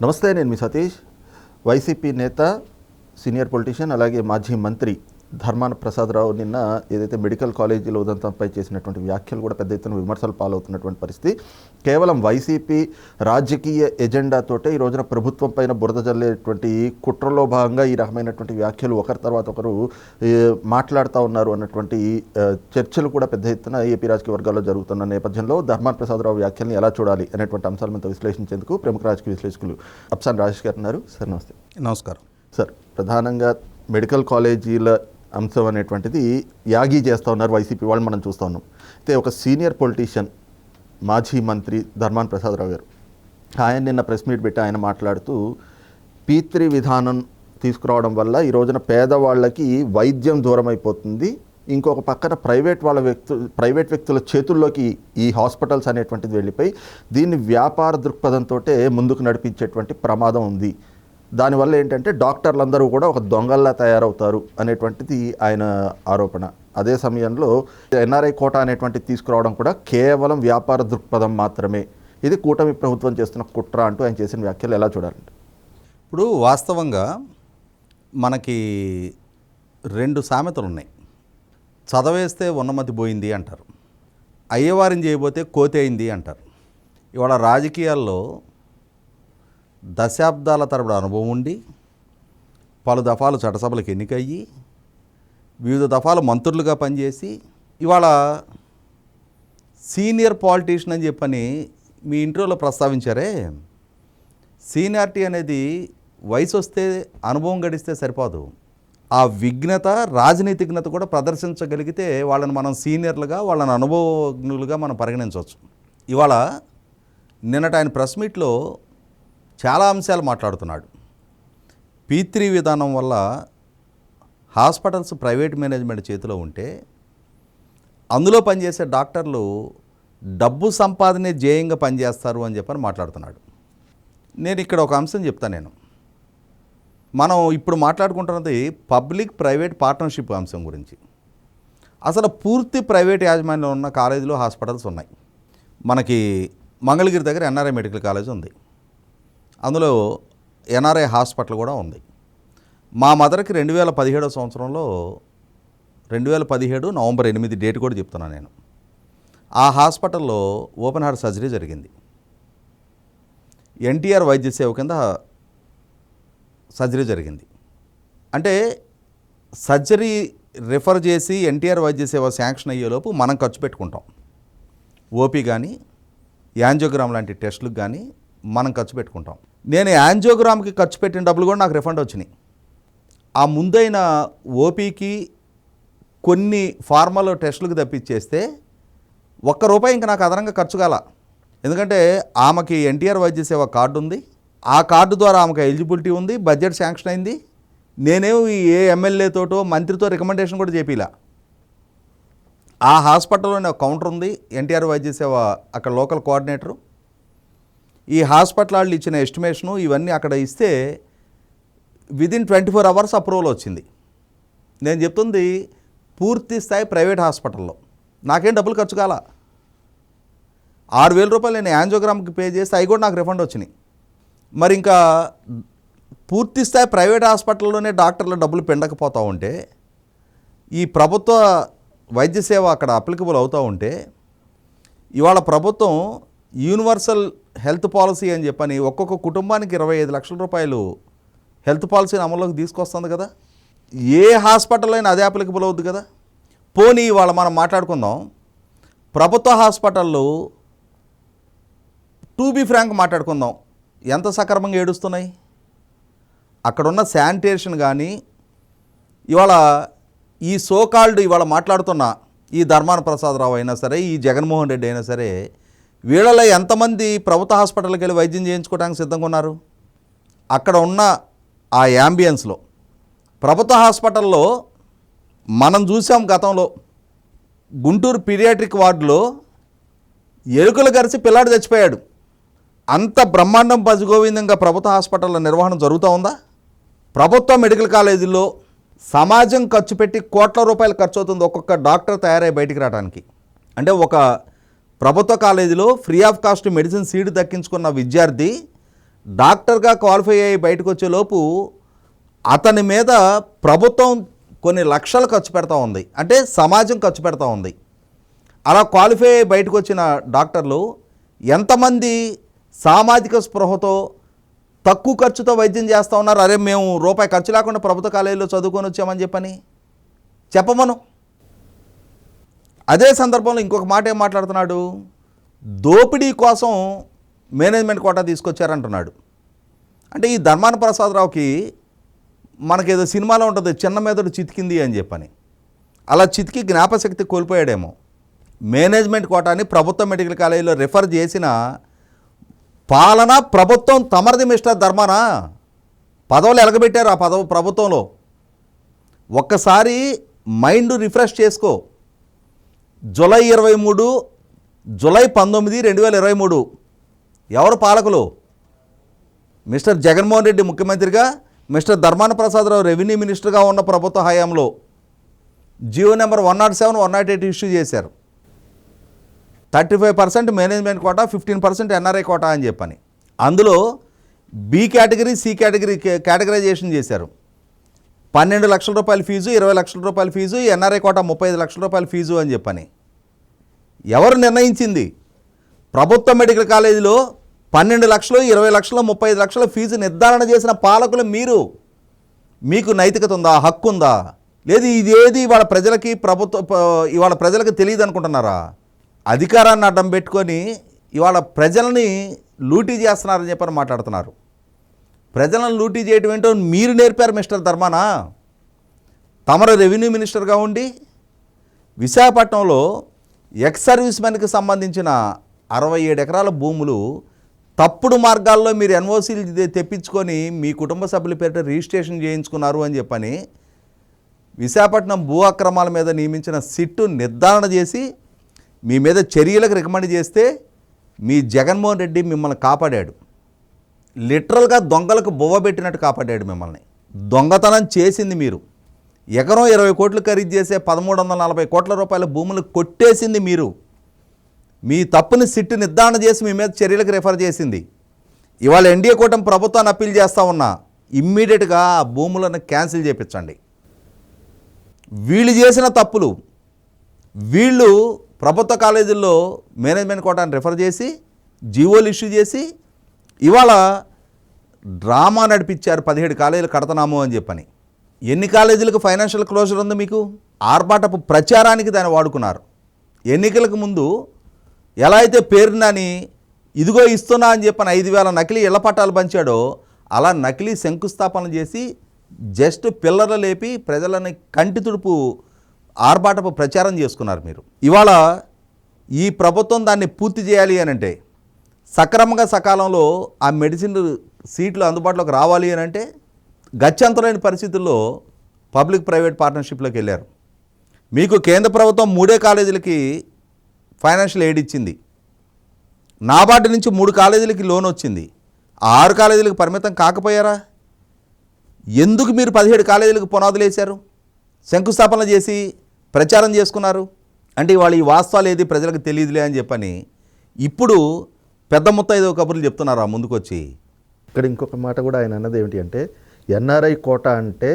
నమస్తే నేను మీ సతీష్ వైసీపీ నేత సీనియర్ పొలిటీషియన్ అలాగే మాజీ మంత్రి ధర్మాన ప్రసాదరావు నిన్న ఏదైతే మెడికల్ కాలేజీలో ఉదంతంపై చేసినటువంటి వ్యాఖ్యలు కూడా పెద్ద ఎత్తున విమర్శలు పాలవుతున్నటువంటి పరిస్థితి. కేవలం వైసీపీ రాజకీయ ఎజెండాతోటే ఈ రోజున ప్రభుత్వం పైన బురద జల్లేటువంటి కుట్రలో భాగంగా ఈ రకమైనటువంటి వ్యాఖ్యలు ఒకరి తర్వాత ఒకరు మాట్లాడుతూ ఉన్నారు అన్నటువంటి చర్చలు కూడా పెద్ద ఎత్తున ఏపీ రాజకీయ వర్గాల్లో జరుగుతున్న నేపథ్యంలో ధర్మాన ప్రసాదరావు వ్యాఖ్యల్ని ఎలా చూడాలి అనేటువంటి అంశాల మీద విశ్లేషించేందుకు ప్రముఖ రాజకీయ విశ్లేషకులు అప్సాన్ రాజేష్ గారు ఉన్నారు. సార్ నమస్తే. నమస్కారం. సార్ ప్రధానంగా మెడికల్ కాలేజీల అంశం అనేటువంటిది యాగి చేస్తూ ఉన్నారు వైసీపీ వాళ్ళు మనం చూస్తూ ఉన్నాం. అయితే ఒక సీనియర్ పొలిటీషియన్ మాజీ మంత్రి ధర్మాన్ ప్రసాదరావు గారు ఆయన నిన్న ప్రెస్ మీట్ పెట్టి ఆయన మాట్లాడుతూ పీత్రి విధానం తీసుకురావడం వల్ల ఈ రోజున పేదవాళ్ళకి వైద్యం దూరం అయిపోతుంది ఇంకొక పక్కన ప్రైవేట్ వాళ్ళ వ్యక్తు ప్రైవేట్ వ్యక్తుల చేతుల్లోకి ఈ హాస్పిటల్స్ అనేటువంటిది వెళ్ళిపోయి దీన్ని వ్యాపార దృక్పథంతో ముందుకు నడిపించేటువంటి ప్రమాదం ఉంది. దానివల్ల ఏంటంటే డాక్టర్లందరూ కూడా ఒక దొంగల్లా తయారవుతారు అనేటువంటిది ఆయన ఆరోపణ. అదే సమయంలో ఎన్ఆర్ఐ కోట అనేటువంటిది తీసుకురావడం కూడా కేవలం వ్యాపార దృక్పథం మాత్రమే. ఇది కూటమి ప్రభుత్వం చేస్తున్న కుట్ర అంటూ ఆయన చేసిన వ్యాఖ్యలు ఎలా చూడాలండి? ఇప్పుడు వాస్తవంగా మనకి రెండు సామెతలు ఉన్నాయి. చదవేస్తే ఉన్నమతి పోయింది అంటారు. అయ్యవారిని చేయబోతే కోతి అయింది అంటారు. ఇవాళ రాజకీయాల్లో దశాబ్దాల తరబడి అనుభవం ఉండి పలు దఫాలు చట్టసభలకు ఎన్నికయ్యి వివిధ దఫాలు మంత్రులుగా పనిచేసి ఇవాళ సీనియర్ పాలిటీషియన్ అని చెప్పని మీ ఇంటర్వ్యూలో ప్రస్తావించారే? సీనియారిటీ అనేది వయసు వస్తే అనుభవం గడిస్తే సరిపోదు. ఆ విఘ్నత రాజనీతిజ్ఞత కూడా ప్రదర్శించగలిగితే వాళ్ళని మనం సీనియర్లుగా వాళ్ళని అనుభవజ్ఞులుగా మనం పరిగణించవచ్చు. ఇవాళ నిన్నటి ఆయన ప్రెస్ మీట్లో చాలా అంశాలు మాట్లాడుతున్నాడు. పీత్రీ విధానం వల్ల హాస్పిటల్స్ ప్రైవేట్ మేనేజ్మెంట్ చేతిలో ఉంటే అందులో పనిచేసే డాక్టర్లు డబ్బు సంపాదనే ధ్యేయంగా పనిచేస్తారు అని చెప్పని మాట్లాడుతున్నాడు. నేను ఇక్కడ ఒక అంశం చెప్తా నేను. మనం ఇప్పుడు మాట్లాడుకుంటున్నది పబ్లిక్ ప్రైవేట్ పార్ట్నర్షిప్ అంశం గురించి. అసలు పూర్తి ప్రైవేట్ యాజమాన్యంలో ఉన్న కాలేజీలు హాస్పిటల్స్ ఉన్నాయి. మనకి మంగళగిరి దగ్గర ఎన్ఆర్ఐ మెడికల్ కాలేజ్ ఉంది. అందులో ఎన్ఆర్ఐ హాస్పిటల్ కూడా ఉంది. మా మదర్కి రెండు వేల పదిహేడో సంవత్సరంలో రెండు వేల పదిహేడు నవంబర్ ఎనిమిది డేట్ కూడా చెప్తున్నాను నేను. ఆ హాస్పిటల్లో ఓపెన్ హార్ట్ సర్జరీ జరిగింది. ఎన్టీఆర్ వైద్య సేవ కింద సర్జరీ జరిగింది. అంటే సర్జరీ రిఫర్ చేసి ఎన్టీఆర్ వైద్య సేవ శాంక్షన్ అయ్యేలోపు మనం ఖర్చు పెట్టుకుంటాం. ఓపీ కానీ యాంజోగ్రామ్ లాంటి టెస్టులకు కానీ మనం ఖర్చు పెట్టుకుంటాం. నేను యాంజియోగ్రామ్కి ఖర్చు పెట్టిన డబ్బులు కూడా నాకు రిఫండ్ వచ్చినాయి. ఆ ముందైన ఓపీకి కొన్ని ఫార్మల్ టెస్టులకు తప్పించేస్తే ఒక్క రూపాయి ఇంకా నాకు అదనంగా ఖర్చు కాల. ఎందుకంటే ఆమెకి ఎన్టీఆర్ వైద్య సేవ కార్డు ఉంది. ఆ కార్డు ద్వారా ఆమెకు ఎలిజిబిలిటీ ఉంది బడ్జెట్ శాంక్షన్ అయింది. నేనేం ఈ ఏ ఎమ్మెల్యేతోటో మంత్రితో రికమెండేషన్ కూడా చేపిలా. ఆ హాస్పిటల్లోనే ఒక కౌంటర్ ఉంది ఎన్టీఆర్ వైద్య సేవ అక్కడ లోకల్ కోఆర్డినేటరు. ఈ హాస్పిటల్ వాళ్ళు ఇచ్చిన ఎస్టిమేషను ఇవన్నీ అక్కడ ఇస్తే within twenty four hours approval వచ్చింది. నేను చెప్తుంది పూర్తి స్థాయి ప్రైవేట్ హాస్పిటల్లో. నాకేం డబ్బులు ఖర్చు కాల? ఆరు వేల రూపాయలు నేను యాంజోగ్రామ్కి పే చేస్తే అవి కూడా నాకు రిఫండ్ వచ్చినాయి. మరి ఇంకా పూర్తి స్థాయి ప్రైవేట్ హాస్పిటల్లోనే డాక్టర్లు డబ్బులు పెండకపోతూ ఉంటే ఈ ప్రభుత్వ వైద్య సేవ అక్కడ అప్లికబుల్ అవుతూ ఉంటే ఇవాళ ప్రభుత్వం యూనివర్సల్ హెల్త్ పాలసీ అని చెప్పని ఒక్కొక్క కుటుంబానికి ఇరవై ఐదు లక్షల రూపాయలు హెల్త్ పాలసీని అమల్లోకి తీసుకొస్తుంది కదా? ఏ హాస్పిటల్ అయినా అదే అప్లికబుల్ అవుద్ది కదా? పోనీ ఇవాళ మనం మాట్లాడుకుందాం. ప్రభుత్వ హాస్పిటళ్ళు టూ బీ ఫ్రాంక్ మాట్లాడుకుందాం. ఎంత సక్రమంగా ఏడుస్తున్నాయి? అక్కడున్న శానిటేషన్ కానీ ఇవాళ ఈ సోకాల్డ్ ఇవాళ మాట్లాడుతున్న ఈ ధర్మాన ప్రసాదరావు అయినా సరే ఈ జగన్మోహన్ రెడ్డి అయినా సరే వీళ్ళలో ఎంతమంది ప్రభుత్వ హాస్పిటల్కి వెళ్ళి వైద్యం చేయించుకోవడానికి సిద్ధంగా ఉన్నారు? అక్కడ ఉన్న ఆ యాంబియన్స్లో. ప్రభుత్వ హాస్పిటల్లో మనం చూసాం గతంలో గుంటూరు పీరియాట్రిక్ వార్డులో ఎలుకలు గరిచి పిల్లాడు చచ్చిపోయాడు. అంత బ్రహ్మాండం పసిగోవిందంగా ప్రభుత్వ హాస్పిటల్ నిర్వహణ జరుగుతూ ఉందా? ప్రభుత్వ మెడికల్ కాలేజీలో సమాజం ఖర్చు పెట్టి కోట్ల రూపాయలు ఖర్చు అవుతుంది ఒక్కొక్క డాక్టర్ తయారై బయటికి రావడానికి అంటే ఒక ప్రభుత్వ కాలేజీలో free of cost medicine seat దక్కించుకున్న విద్యార్థి డాక్టర్గా క్వాలిఫై అయ్యి బయటకు వచ్చేలోపు అతని మీద ప్రభుత్వం కొన్ని లక్షలు ఖర్చు పెడతా ఉంది. అంటే సమాజం ఖర్చు పెడతా ఉంది. అలా క్వాలిఫై అయ్యి బయటకు వచ్చిన డాక్టర్లు ఎంతమంది సామాజిక స్పృహతో తక్కువ ఖర్చుతో వైద్యం చేస్తూ ఉన్నారు? అరే మేము రూపాయి ఖర్చు లేకుండా ప్రభుత్వ కాలేజీలో చదువుకొని వచ్చామని చెప్పని చెప్పమను. అదే సందర్భంలో ఇంకొక మాట ఏం మాట్లాడుతున్నాడు? దోపిడీ కోసం మేనేజ్మెంట్ కోటా తీసుకొచ్చారంటున్నాడు. అంటే ఈ ధర్మాన ప్రసాదరావుకి మనకేదో సినిమాలో ఉంటుంది చిన్న మెదడు చితికింది అని చెప్పని. అలా చితికి జ్ఞాపశక్తి కోల్పోయాడేమో. మేనేజ్మెంట్ కోటాని ప్రభుత్వ మెడికల్ కాలేజీలో రిఫర్ చేసిన పాలన ప్రభుత్వం తమరిది మిస్టర్ ధర్మానా. పదవులు ఎలగబెట్టారు ఆ పదవు ప్రభుత్వంలో. ఒక్కసారి మైండ్ రిఫ్రెష్ చేసుకో. జులై ఇరవై మూడు జులై పంతొమ్మిది రెండు వేల ఇరవై మూడు. ఎవరు పాలకులు? మిస్టర్ జగన్మోహన్ రెడ్డి ముఖ్యమంత్రిగా మిస్టర్ ధర్మాన ప్రసాదరావు రెవెన్యూ మినిస్టర్గా ఉన్న ప్రభుత్వ హయాంలో GO number one nought seven one nought eight issue చేశారు. Thirty five percent management quota fifteen percent NRI quota అని చెప్పని. అందులో B category C category categorization చేశారు. పన్నెండు లక్షల రూపాయల ఫీజు ఇరవై లక్షల రూపాయల ఫీజు ఎన్ఆర్ఐ కోట ముప్పై ఐదు లక్షల రూపాయల ఫీజు అని చెప్పని. ఎవరు నిర్ణయించింది? ప్రభుత్వ మెడికల్ కాలేజీలో పన్నెండు లక్షలు ఇరవై లక్షలు ముప్పై ఐదు లక్షల ఫీజు నిర్ధారణ చేసిన పాలకులు మీరు. మీకు నైతికత ఉందా? హక్కు ఉందా? లేదు ఇదేది ఇవాళ ప్రజలకి ప్రభుత్వ ఇవాళ ప్రజలకు తెలియదు అనుకుంటున్నారా? అధికారాన్ని అడ్డం పెట్టుకొని ఇవాళ ప్రజల్ని లూటీ చేస్తున్నారని చెప్పని మాట్లాడుతున్నారు. ప్రజలను లూటీ చేయటం ఏంటో మీరు నేర్పారు మిస్టర్ ధర్మానా. తమరు రెవెన్యూ మినిస్టర్గా ఉండి విశాఖపట్నంలో ఎక్స్ సర్వీస్ మెన్కి సంబంధించిన అరవై ఏడు ఎకరాల భూములు తప్పుడు మార్గాల్లో మీరు ఎన్ఓసీలు తెప్పించుకొని మీ కుటుంబ సభ్యుల పేరిట రిజిస్ట్రేషన్ చేయించుకున్నారు అని చెప్పని విశాఖపట్నం భూ అక్రమాల మీద నియమించిన సిట్టు నిర్ధారణ చేసి మీ మీద చర్యలకు రికమెండ్ చేస్తే మీ జగన్మోహన్ రెడ్డి మిమ్మల్ని కాపాడాడు. లిటరల్గా దొంగలకు బువ్వ పెట్టినట్టు కాపాడాడు మిమ్మల్ని. దొంగతనం చేసింది మీరు. ఎకరం ఇరవై కోట్లు ఖరీదు చేసే పదమూడు వందల నలభై కోట్ల రూపాయల భూములు కొట్టేసింది మీరు. మీ తప్పుని సిట్టు నిర్ధారణ చేసి మీ మీద చర్యలకు రిఫర్ చేసింది. ఇవాళ ఎన్డీఏ కూటమి ప్రభుత్వాన్ని అప్పీల్ చేస్తా ఉన్నా ఇమ్మీడియట్గా ఆ భూములను క్యాన్సిల్ చేయించండి వీళ్ళు చేసిన తప్పులు వీళ్ళు ప్రభుత్వ కాలేజీల్లో మేనేజ్మెంట్ కోటాన్ని రిఫర్ చేసి జీవోలు ఇష్యూ చేసి ఇవాళ డ్రామా నడిపించారు పదిహేడు కాలేజీలు కడతనాము అని చెప్పని. ఎన్ని కాలేజీలకు ఫైనాన్షియల్ క్లోజర్ ఉంది మీకు? ఆర్భాటపు ప్రచారానికి దాన్ని వాడుకున్నారు. ఎన్నికలకు ముందు ఎలా అయితే పేరునని ఇదిగో ఇస్తున్నా అని చెప్పని ఐదు వేల నకిలీ ఇళ్ళ పట్టాలు పంచాడో అలా నకిలీ శంకుస్థాపన చేసి జస్ట్ పిల్లర్లు లేపి ప్రజలని కంటి తుడుపు ఆర్భాటపు ప్రచారం చేసుకున్నారు మీరు. ఇవాళ ఈ ప్రభుత్వం దాన్ని పూర్తి చేయాలి అని అంటే సక్రమంగా సకాలంలో ఆ మెడిసిన్ సీట్లు అందుబాటులోకి రావాలి అని అంటే గత్యంతరమైన పరిస్థితుల్లో పబ్లిక్ ప్రైవేట్ పార్ట్నర్షిప్లోకి వెళ్ళారు. మీకు కేంద్ర ప్రభుత్వం మూడే కాలేజీలకి ఫైనాన్షియల్ ఎయిడ్ ఇచ్చింది. నాబార్డు నుంచి మూడు కాలేజీలకి లోన్ వచ్చింది. ఆరు కాలేజీలకు పరిమితం కాకపోయారా? ఎందుకు మీరు పదిహేడు కాలేజీలకు పునాదులు వేశారు? శంకుస్థాపన చేసి ప్రచారం చేసుకున్నారు? అంటే ఇవాళ ఈ వాస్తవాలు ఏది ప్రజలకు తెలియదులే అని చెప్పని ఇప్పుడు పెద్ద ముత్తైదో కబుర్లు చెప్తున్నారా ముందుకొచ్చి. ఇక్కడ ఇంకొక మాట కూడా ఆయన అన్నది ఏమిటి అంటే ఎన్ఆర్ఐ కోట అంటే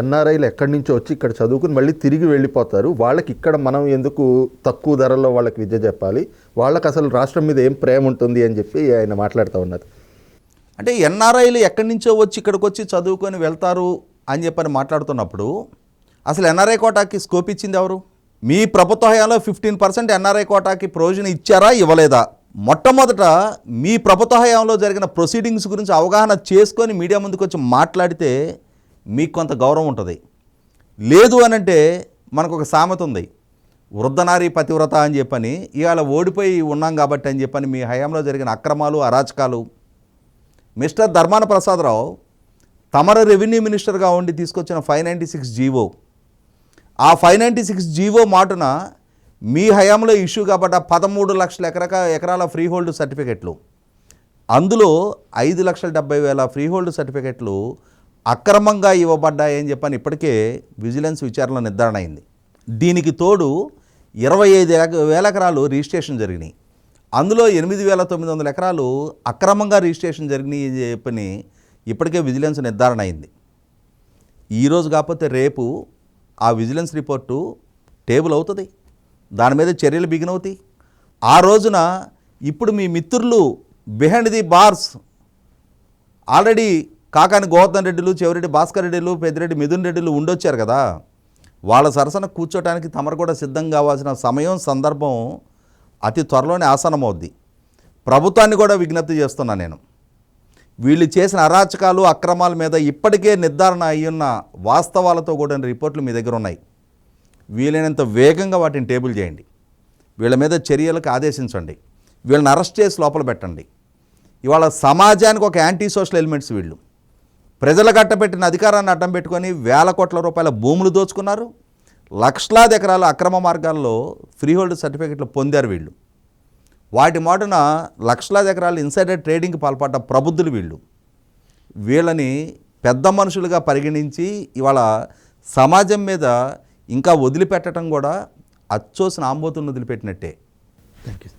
ఎన్ఆర్ఐలు ఎక్కడి నుంచో వచ్చి ఇక్కడ చదువుకుని మళ్ళీ తిరిగి వెళ్ళిపోతారు. వాళ్ళకి ఇక్కడ మనం ఎందుకు తక్కువ ధరల్లో వాళ్ళకి విద్య చెప్పాలి? వాళ్ళకి అసలు రాష్ట్రం మీద ఏం ప్రేమ ఉంటుంది అని చెప్పి ఆయన మాట్లాడుతూ ఉన్నారు. అంటే ఎన్ఆర్ఐలు ఎక్కడి నుంచో వచ్చి ఇక్కడికి వచ్చి చదువుకొని వెళ్తారు అని చెప్పని మాట్లాడుతున్నప్పుడు అసలు ఎన్ఆర్ఐ కోటాకి స్కోప్ ఇచ్చింది ఎవరు? మీ ప్రభుత్వ హయాంలో ఫిఫ్టీన్ పర్సెంట్ ఎన్ఆర్ఐ కోటాకి ప్రొవిజన్ ఇచ్చారా ఇవ్వలేదా? మొట్టమొదట మీ ప్రభుత్వ హయాంలో జరిగిన ప్రొసీడింగ్స్ గురించి అవగాహన చేసుకొని మీడియా ముందుకు వచ్చి మాట్లాడితే మీకు కొంత గౌరవం ఉంటుంది. లేదు అని అంటే మనకు ఒక సామెత ఉంది. వృద్ధనారి పతివ్రత అని చెప్పని ఇవాళ ఓడిపోయి ఉన్నాం కాబట్టి అని చెప్పని మీ హయాంలో జరిగిన అక్రమాలు అరాచకాలు. మిస్టర్ ధర్మాన ప్రసాదరావు తమర రెవెన్యూ మినిస్టర్గా ఉండి తీసుకొచ్చిన ఫైవ్ నైంటీ సిక్స్ జీవో. ఆ ఫైవ్ నైంటీ సిక్స్ జీవో మాటున మీ హయాంలో ఇష్యూ కాబట్టి పదమూడు లక్షల ఎకరక ఎకరాల ఫ్రీ హోల్డ్ సర్టిఫికెట్లు. అందులో ఐదు లక్షల డెబ్బై వేల ఫ్రీ హోల్డ్ సర్టిఫికెట్లు అక్రమంగా ఇవ్వబడ్డాయని చెప్పని ఇప్పటికే విజిలెన్స్ విచారణ నిర్ధారణ అయింది. దీనికి తోడు ఇరవై ఐదు వేల ఎకరాలు రిజిస్ట్రేషన్ జరిగినాయి. అందులో ఎనిమిది వేల తొమ్మిది వందల ఎకరాలు అక్రమంగా రిజిస్ట్రేషన్ జరిగినాయి అని చెప్పని ఇప్పటికే విజిలెన్స్ నిర్ధారణ అయింది. ఈరోజు కాకపోతే రేపు ఆ విజిలెన్స్ రిపోర్టు టేబుల్ అవుతుంది. దాని మీద చర్యలు బిగినవుతాయి. ఆ రోజున ఇప్పుడు మీ మిత్రులు behind the bars already Kakani Govardhan రెడ్డిలు చెవిరెడ్డి భాస్కర్ రెడ్డిలు పెద్దిరెడ్డి మిథున్ రెడ్డిలు ఉండొచ్చారు కదా. వాళ్ళ సరసన కూర్చోటానికి తమరు కూడా సిద్ధం కావాల్సిన సమయం సందర్భం అతి త్వరలోనే ఆసనమవుద్ది ప్రభుత్వాన్ని కూడా విజ్ఞప్తి చేస్తున్నా నేను. వీళ్ళు చేసిన అరాచకాలు అక్రమాల మీద ఇప్పటికే నిర్ధారణ అయ్యున్న వాస్తవాలతో కూడిన రిపోర్ట్లు మీ దగ్గర ఉన్నాయి. వీలైనంత వేగంగా వాటిని టేబుల్ చేయండి. వీళ్ళ మీద చర్యలకు ఆదేశించండి. వీళ్ళని అరెస్ట్ చేసి లోపల పెట్టండి. ఇవాళ సమాజానికి ఒక యాంటీ సోషల్ ఎలిమెంట్స్ వీళ్ళు. ప్రజల కట్టబెట్టిన అధికారాన్ని అడ్డం పెట్టుకొని వేల కోట్ల రూపాయల భూములు దోచుకున్నారు. లక్షలాది ఎకరాల అక్రమ మార్గాల్లో ఫ్రీహోల్డ్ సర్టిఫికెట్లు పొందారు వీళ్ళు. వాటి మాటున లక్షలాది ఎకరాలు ఇన్సైడర్ ట్రేడింగ్కి పాల్పడ్డ ప్రబుద్ధులు వీళ్ళు. వీళ్ళని పెద్ద మనుషులుగా పరిగణించి ఇవాళ సమాజం మీద ఇంకా వదిలిపెట్టడం కూడా అచ్చోసిన ఆంబోతులను వదిలిపెట్టినట్టే. Thank you